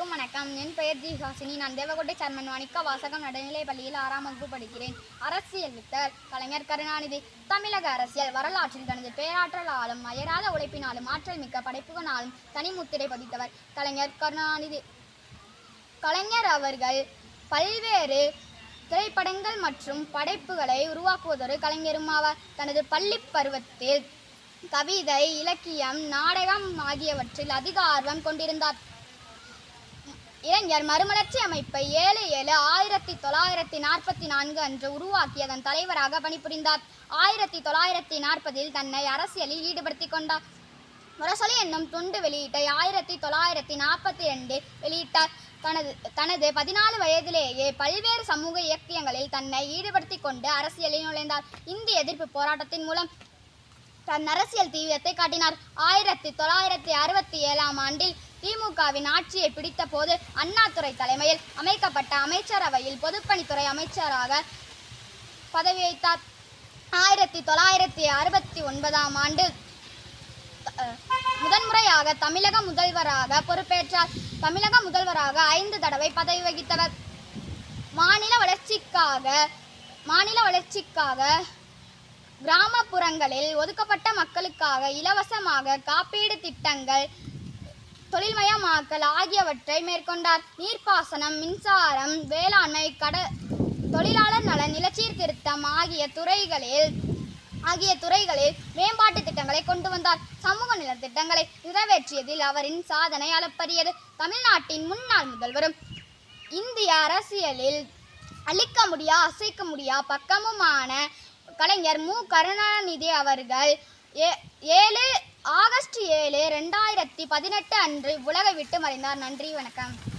அனைவருக்கும் வணக்கம். என் பெயர் ஜி ஹாசினி. நான் தேவகோட்டை சேர்மன் வணிக வாசகம் நடுநிலை பள்ளியில் ஆறாம் வகுப்பு படிக்கிறேன். அரசியல் வித்தர் கலைஞர் கருணாநிதி தமிழக அரசியல் வரலாற்றில் தனது பேராற்றலாலும் அயராத உழைப்பினாலும் ஆற்றல் மிக்க படைப்புகளாலும் தனிமுத்திரை பதித்தவர் கலைஞர் கருணாநிதி. கலைஞர் அவர்கள் பல்வேறு திரைப்படங்கள் மற்றும் படைப்புகளை உருவாக்குவதொரு கலைஞரும் ஆவார். தனது பள்ளி பருவத்தில் கவிதை இலக்கியம் நாடகம் ஆகியவற்றில் அதிக ஆர்வம் கொண்டிருந்தார். இளைஞர் மறுமலர்ச்சி அமைப்பை ஏழு ஏழு ஆயிரத்தி தொள்ளாயிரத்தி நாற்பத்தி நான்கு அன்று உருவாக்கி அதன் தலைவராக பணிபுரிந்தார். ஆயிரத்தி தொள்ளாயிரத்தி நாற்பதில் தன்னை அரசியலில் ஈடுபடுத்தி கொண்டார். முரசொலி என்னும் துண்டு வெளியீட்டை ஆயிரத்தி தொள்ளாயிரத்தி நாற்பத்தி ரெண்டு வெளியிட்டார். தனது தனது பதினாலு வயதிலேயே பல்வேறு சமூக இயக்கியங்களில் தன்னை ஈடுபடுத்திக் கொண்டு அரசியலில் நுழைந்தார். இந்திய எதிர்ப்பு போராட்டத்தின் மூலம் தன் அரசியல் தீவிரத்தை காட்டினார். ஆயிரத்தி தொள்ளாயிரத்தி அறுபத்தி ஏழாம் ஆண்டில் திமுகவின் ஆட்சியை பிடித்த போது அண்ணாதுரை தலைமையில் அமைக்கப்பட்ட அமைச்சரவையில் பொதுப்பணித்துறை அமைச்சராக பதவி வகித்தார் ஆயிரத்தி தொள்ளாயிரத்தி அறுபத்தி ஒன்பதாம் ஆண்டு முதன்முறையாக தமிழக முதல்வராக பொறுப்பேற்றார். தமிழக முதல்வராக ஐந்து தடவை பதவி வகித்தவர். மாநில வளர்ச்சிக்காக மாநில வளர்ச்சிக்காக கிராமப்புறங்களில் ஒதுக்கப்பட்ட மக்களுக்காக இலவசமாக காப்பீடு திட்டங்கள் தொழில்மயமாக்கல் ஆகியவற்றை மேற்கொண்டார். நீர்ப்பாசனம் மின்சாரம் வேளாண்மை கட தொழிலாளர் நலன் நிலச்சீர்திருத்தம் ஆகிய துறைகளில் ஆகிய துறைகளில் மேம்பாட்டு திட்டங்களை கொண்டு வந்தார். சமூக நலத்திட்டங்களை நிறைவேற்றியதில் அவரின் சாதனை அளப்பரியது. தமிழ்நாட்டின் முன்னாள் முதல்வரும் இந்திய அரசியலில் அழிக்க முடியா அசைக்க முடியா பக்கமுமான கலைஞர் மு. கருணாநிதி அவர்கள் ஏ ஏழு ஆகஸ்ட் ஏழு ரெண்டாயிரத்தி பதினெட்டு அன்று உலகை விட்டு மறைந்தார். நன்றி வணக்கம்.